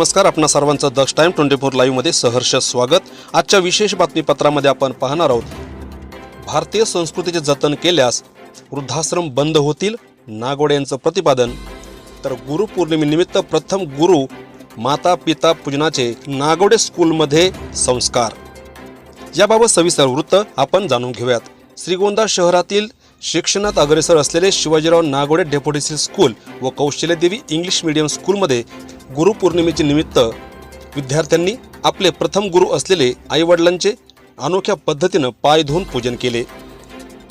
नमस्कार आपणा सर्वांचं दक्ष टाईम ट्वेंटी फोर लाईव्हमध्ये सहर्ष स्वागत. आजच्या विशेष बातमीपत्रामध्ये आपण पाहणार आहोत भारतीय संस्कृतीचे जतन केल्यास वृद्धाश्रम बंद होतील नागोडे यांचं प्रतिपादन. तर गुरुपौर्णिमेनिमित्त प्रथम गुरु माता पिता पूजनाचे नागोडे स्कूलमध्ये संस्कार. याबाबत सविस्तर वृत्त आपण जाणून घेऊयात. श्रीगोंदा शहरातील शिक्षणात अग्रेसर असलेले शिवाजीराव नागोडे डेप्युटेसी स्कूल व कौशल्यदेवी इंग्लिश मीडियम स्कूलमध्ये गुरुपौर्णिमेचे निमित्त विद्यार्थ्यांनी आपले प्रथम गुरु असलेले आईवडिलांचे अनोख्या पद्धतीनं पाय धुवून पूजन केले.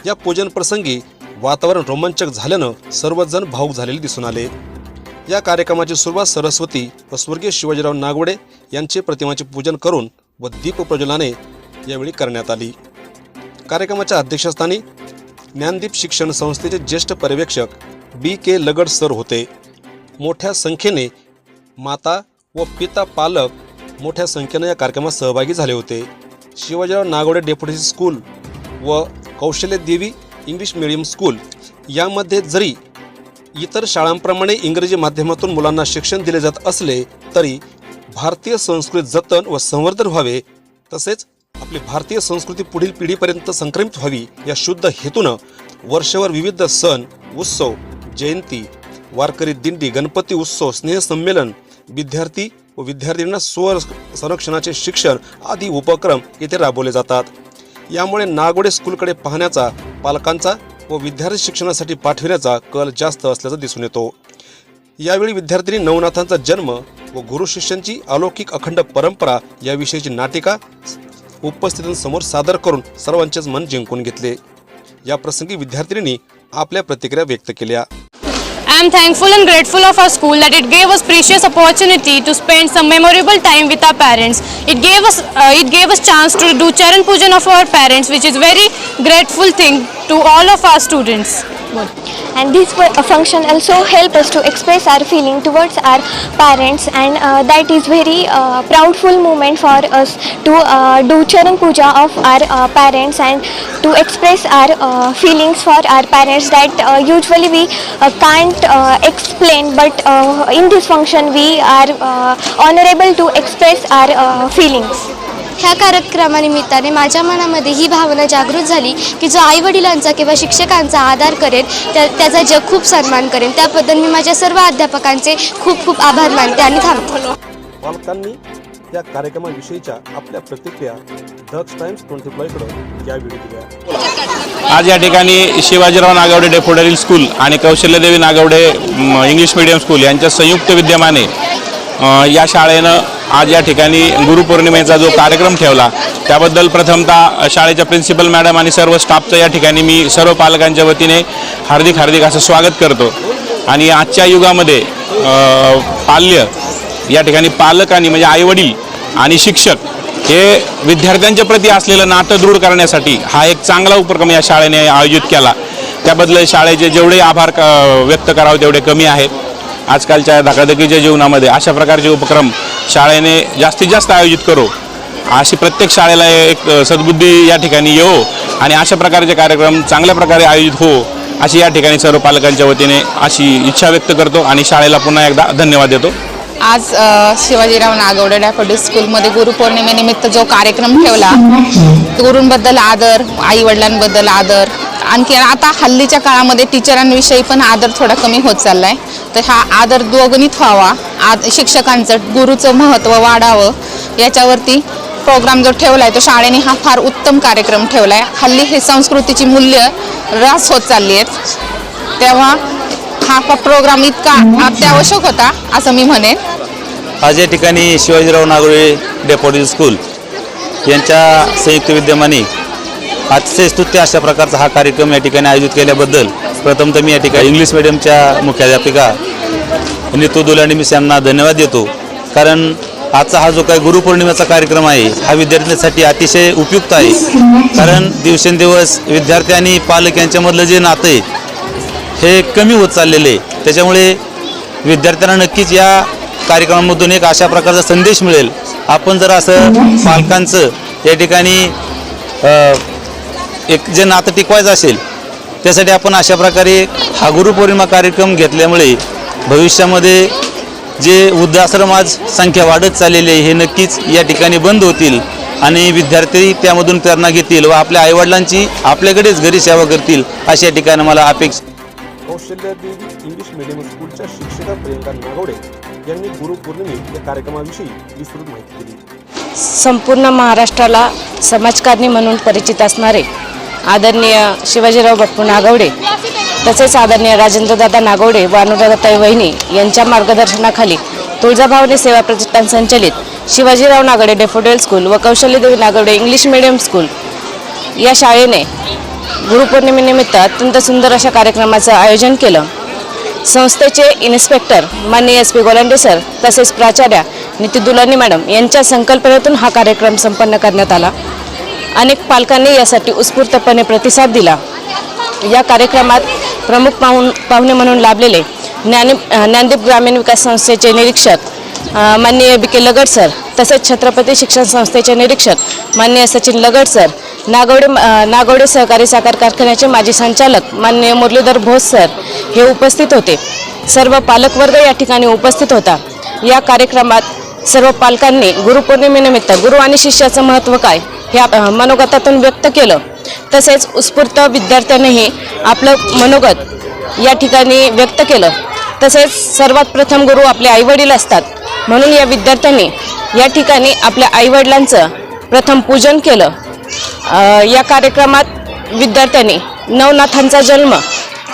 या पूजन प्रसंगी वातावरण रोमांचक झाल्यानं सर्वजण भाऊक झालेले दिसून आले. या कार्यक्रमाची सुरुवात सरस्वती व स्वर्गीय शिवाजीराव नागवडे यांचे प्रतिमाचे पूजन करून व दीप प्रज्वलाने यावेळी करण्यात आली. कार्यक्रमाच्या अध्यक्षस्थानी ज्ञानदीप शिक्षण संस्थेचे ज्येष्ठ पर्यवेक्षक बी के लगड सर होते. मोठ्या संख्येने माता व पिता पालक मोठ्या संख्येने या कार्यक्रमात सहभागी झाले होते. शिवाजीराव नागवडे डेप्युटेशन स्कूल व कौशल्य देवी इंग्लिश मिडियम स्कूल यामध्ये जरी इतर शाळांप्रमाणे इंग्रजी माध्यमातून मुलांना शिक्षण दिले जात असले तरी भारतीय संस्कृत जतन व संवर्धन व्हावे तसेच आपली भारतीय संस्कृती पुढील पिढीपर्यंत संक्रमित व्हावी या शुद्ध हेतूनं वर्षभर विविध सण उत्सव जयंती वारकरी दिंडी गणपती उत्सव स्नेहसंमेलन विद्यार्थी व विद्यार्थ्यांना स्वर संरक्षणाचे शिक्षण आदी उपक्रम येथे राबवले जातात. यामुळे नागोडे स्कूलकडे पाहण्याचा पालकांचा व विद्यार्थी शिक्षणासाठी पाठविण्याचा कल जास्त असल्याचं दिसून येतो. यावेळी विद्यार्थिनी नवनाथांचा जन्म व गुरु शिष्यांची अलौकिक अखंड परंपरा याविषयीची नाटिका उपस्थितांसमोर सादर करून सर्वांचेच मन जिंकून घेतले. या प्रसंगी विद्यार्थिनींनी आपल्या प्रतिक्रिया व्यक्त केल्या. I am thankful and grateful of our school that it gave us precious opportunity to spend some memorable time with our parents. It gave us uh, it gave us chance to do charan pujan of our parents, which is very grateful thing to all of our students. And this uh, function also help us to express our feeling towards our parents. And uh, that is very uh, proudful moment for us to uh, do charan puja of our uh, parents and to express our uh, feelings for our parents that uh, usually we uh, can't uh, explain. But uh, in this function we are uh, honorable to express our uh, feelings ह्या कार्यक्रमानिमित्ताने माझ्या मनामध्ये ही भावना जागृत झाली की जो आईवडिलांचा किंवा शिक्षकांचा आदर करेल त्या त्याचा जग खूप सन्मान करेन त्याबद्दल मी माझ्या सर्व अध्यापकांचे खूप खूप आभार मानते आणि थांबते. पालकांनी या कार्यक्रमाविषयीच्या आपल्या प्रतिक्रिया दक्ष टाइम्स ट्वेंटी फायकडे यावेळी दिल्या. आज या ठिकाणी शिवाजीराव नागवडे डेफोडरील स्कूल आणि Kaushalyadevi Nagwade English medium school यांच्या संयुक्त विद्यमाने या शाळेनं आज या ठिकाणी गुरुपौर्णिमेचा जो कार्यक्रम ठेवला त्याबद्दल प्रथमतः शाळेच्या प्रिन्सिपल मॅडम आणि सर्व स्टाफचं या ठिकाणी मी सर्व पालकांच्या वतीने हार्दिक हार्दिक असं स्वागत करतो. आणि आजच्या युगामध्ये पाल्य या ठिकाणी पालक आणि म्हणजे आईवडील आणि शिक्षक हे विद्यार्थ्यांच्या प्रती असलेलं नातं दृढ करण्यासाठी हा एक चांगला उपक्रम या शाळेने आयोजित केला. त्याबद्दल शाळेचे जेवढे आभार क- व्यक्त करावे तेवढे कमी आहेत. आजकालच्या धकाधकीच्या जीवनामध्ये अशा प्रकारचे उपक्रम शाळेने जास्तीत जास्त आयोजित करो. अशी प्रत्येक शाळेला एक सद्बुद्धी या ठिकाणी येवो आणि अशा प्रकारचे कार्यक्रम चांगल्या प्रकारे आयोजित हो अशी या ठिकाणी सर्व पालकांच्या वतीने अशी इच्छा व्यक्त करतो आणि शाळेला पुन्हा एकदा धन्यवाद देतो. आज शिवाजीराव नागवडे डॅफोडी स्कूलमध्ये गुरुपौर्णिमेनिमित्त जो कार्यक्रम ठेवला गुरूंबद्दल आदर आई वडिलांबद्दल आदर आणखी आता हल्लीच्या काळामध्ये टीचरांविषयी पण आदर थोडा कमी होत चाललाय. तर हा आदर द्विगुणित व्हावा आद शिक्षकांचं गुरुचं महत्त्व वाढावं याच्यावरती प्रोग्राम जो ठेवलाय तो शाळेने हा फार उत्तम कार्यक्रम ठेवलाय. हल्ली हे संस्कृतीची मूल्य ऱ्हास होत चालली आहेत. तेव्हा हा प्रोग्राम इतका अत्यावश्यक होता असं मी म्हणेन. आज या ठिकाणी शिवाजीराव नागोळे डेपोटी स्कूल यांच्या संयुक्त विद्यमाने अतिशय स्तुत्य अशा प्रकारचा हा कार्यक्रम या ठिकाणी आयोजित केल्याबद्दल प्रथमतः मी या ठिकाणी इंग्लिश मिडियमच्या मुख्याध्यापिका नीतू दुलानी यांना धन्यवाद देतो. कारण आजचा हा जो काही गुरुपौर्णिमेचा कार्यक्रम आहे हा विद्यार्थ्यांसाठी अतिशय उपयुक्त आहे. कारण दिवसेंदिवस विद्यार्थी आणि पालक यांच्यामधलं जे नातं आहे हे कमी होत चाललेले आहे. त्याच्यामुळे विद्यार्थ्यांना नक्कीच या कार्यक्रमामधून एक अशा प्रकारचा संदेश मिळेल. आपण जर असं पालकांचं या ठिकाणी एक जे नातं टिकवायचं असेल त्यासाठी आपण अशा प्रकारे हा गुरुपौर्णिमा कार्यक्रम घेतल्यामुळे भविष्यामध्ये जे वृद्धाश्रम आज संख्या वाढत चाललेली आहे हे नक्कीच या ठिकाणी बंद होतील आणि विद्यार्थी त्यामधून प्रेरणा घेतील व आपल्या आईवडिलांची आपल्याकडेच घरी सेवा करतील अशा या ठिकाणी मला अपेक्षा कौशल्य देवी इंग्लिश मीडियम स्कूलच्या शिक्षिका प्रियंका नागवडे यांनी गुरुपौर्णिमे या कार्यक्रमाविषयी विस्तृत माहिती दिली. संपूर्ण महाराष्ट्राला समाजकारणी म्हणून परिचित असणारे आदरणीय शिवाजीराव बाप्पू नागवडे तसेच आदरणीय राजेंद्रदादा नागवडे व अनुराधाताई वहिनी यांच्या मार्गदर्शनाखाली तुळजाभावनी सेवा प्रतिष्ठान संचलित शिवाजीराव नागडे डेफोडेल स्कूल व Kaushalyadevi Nagwade English medium school या शाळेने गुरुपौर्णिमेनिमित्त अत्यंत सुंदर अशा कार्यक्रमाचं आयोजन केलं. संस्थेचे इन्स्पेक्टर माननीय एस पी गोलांडे सर तसेच प्राचार्या निती दुलानी मॅडम यांच्या संकल्पनेतून हा कार्यक्रम संपन्न करण्यात आला. अनेक पालकांनी यासाठी उत्स्फूर्तपणे प्रतिसाद दिला. या कार्यक्रमात प्रमुख पाहुण पाहुणे म्हणून लाभलेले ज्ञानी ज्ञानदीप ग्रामीण विकास संस्थेचे निरीक्षक माननीय बी के लगड सर तसेच छत्रपती शिक्षण संस्थेचे निरीक्षक माननीय सचिन लगड सर नागवडे नागवडे सहकारी साखर कारखान्याचे माजी संचालक माननीय मुरलीधर भोस सर हे उपस्थित होते. सर्व पालकवर्ग या ठिकाणी उपस्थित होता. या कार्यक्रमात सर्व पालकांनी गुरुपौर्णिमेनिमित्त गुरु आणि शिष्याचं महत्त्व काय हे मनोगतातून व्यक्त केलं. तसेच उत्स्फूर्त विद्यार्थ्यांनीही आपलं मनोगत या ठिकाणी व्यक्त केलं. तसेच सर्वात प्रथम गुरु आपले आईवडील असतात. म्हणून या विद्यार्थ्यांनी या ठिकाणी आपल्या आईवडिलांचं प्रथम पूजन केलं. या कार्यक्रमात विद्यार्थ्यांनी नवनाथांचा जन्म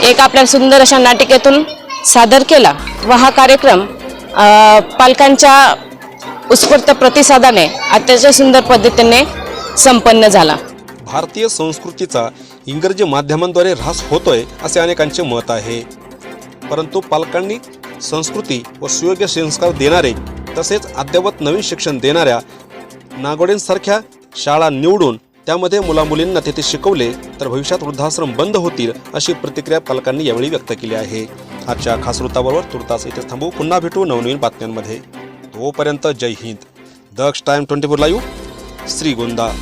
एक आपल्या सुंदर अशा नाटिकेतून सादर केला व हा कार्यक्रम पालकांच्या उत्स्फूर्त प्रतिसादाने अतिशय सुंदर पद्धतीने संपन्न झाला. भारतीय संस्कृतीचा इंग्रजी माध्यमांद्वारे ऱ्हास होतोय असे अनेकांचे मत आहे. परंतु पालकांनी संस्कृती व सुयोग्य संस्कार देणारे तसेच अद्ययावत नवीन शिक्षण देणाऱ्या नागोडेंसारख्या शाळा निवडून त्यामध्ये मुलामुलींना तेथे शिकवले तर भविष्यात वृद्धाश्रम बंद होतील अशी प्रतिक्रिया पालकांनी यावेळी व्यक्त केली आहे. आजच्या खास वृत्ताबरोबर तुर्तास इथे थांबू. पुन्हा भेटू नवनवीन बातम्यांमध्ये. तोपर्यंत Jai Hind. Daksh time twenty four live. Shrigonda.